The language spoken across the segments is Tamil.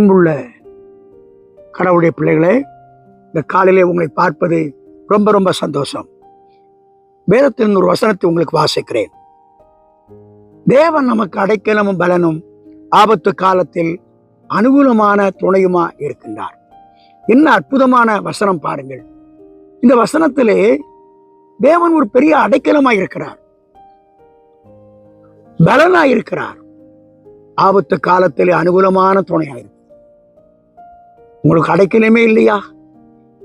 அன்புள்ள கடவுளுடைய பிள்ளைகளே இந்த காலையிலே உங்களை பார்ப்பது ரொம்ப ரொம்ப சந்தோஷம். வேதத்தின் ஒரு வசனத்தை உங்களுக்கு வாசிக்கிறேன். தேவன் நமக்கு அடைக்கலமும் பலனும் ஆபத்து காலத்தில் அனுகூலமான துணையுமா இருக்கின்றார். என்ன அற்புதமான வசனம் பாருங்கள். இந்த வசனத்திலே தேவன் ஒரு பெரிய அடைக்கலமாய் இருக்கிறார். பலனாய் இருக்கிறார். ஆபத்து காலத்திலே அனுகூலமான துணையாக இருக்கு உங்களுக்கு அடைக்கலமே இல்லையா?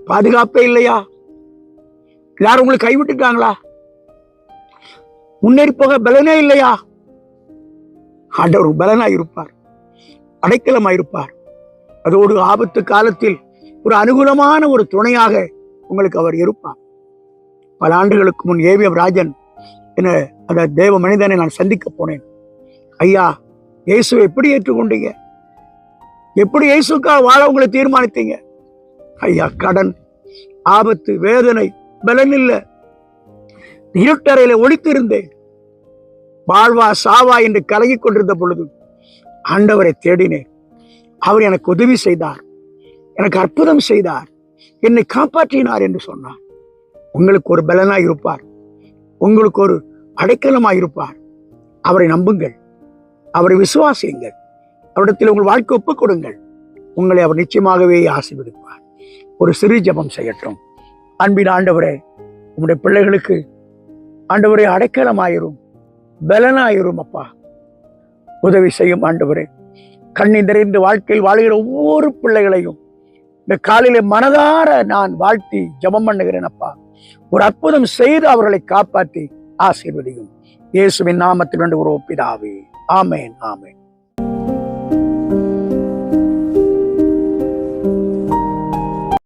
பாதுகாப்பே இல்லையா? யாரும் உங்களை கைவிட்டுட்டாங்களா? முன்னேறி போக பலனே இல்லையா? ஆண்டவர் பலனா இருப்பார் அடைக்கலமா இருப்பார் அதோடு ஆபத்து காலத்தில் ஒரு அனுகூலமான ஒரு துணையாக உங்களுக்கு அவர் இருப்பார். பல ஆண்டுகளுக்கு முன் ஏவிஎம் ராஜன் என அந்த தேவ மனிதனை நான் சந்திக்க போனேன். ஐயா இயேசுவை எப்படி ஏற்றுக்கொண்டீங்க? எப்படி இயேசுக்காக வாழ உங்களை தீர்மானித்தீங்க? ஐயா கடன் ஆபத்து வேதனை பலன் இல்ல இருட்டறையில ஒழித்திருந்தேன் வாழ்வா சாவா என்று கலங்கிக் கொண்டிருந்த பொழுது ஆண்டவரை தேடினேன். அவர் எனக்கு உதவி செய்தார். எனக்கு அற்புதம் செய்தார். என்னை காப்பாற்றினார் என்று சொன்னார். உங்களுக்கு ஒரு பலனாய் இருப்பார். உங்களுக்கு ஒரு அடைக்கலமாய் இருப்பார். அவரை நம்புங்கள். அவரை விசுவாசியுங்கள். அவரிடத்தில் உங்கள் வாழ்க்கை ஒப்புக் கொடுங்கள் உங்களை அவர் நிச்சயமாகவே ஆசீர்வதிப்பார். ஒரு சிறு ஜெபம் செய்யட்டும். அன்பின் ஆண்டவரே உங்களுடைய பிள்ளைகளுக்கு ஆண்டவரே அடைக்கலமாயிரும் பலனாயிரும் அப்பா. உதவி செய்யும் ஆண்டவரே கண்ணி நிறைந்து வாழ்க்கையில் வாழ்கிற ஒவ்வொரு பிள்ளைகளையும் இந்த காலையில மனதார நான் வாழ்த்தி ஜெபம் பண்ணுகிறேன் அப்பா. ஒரு அற்புதம் செய்து அவர்களை காப்பாற்றி ஆசீர்வதியும். இயேசுவின் நாமத்தில் ஒரு ஒப்பிதாவே ஆமேன் ஆமேன்.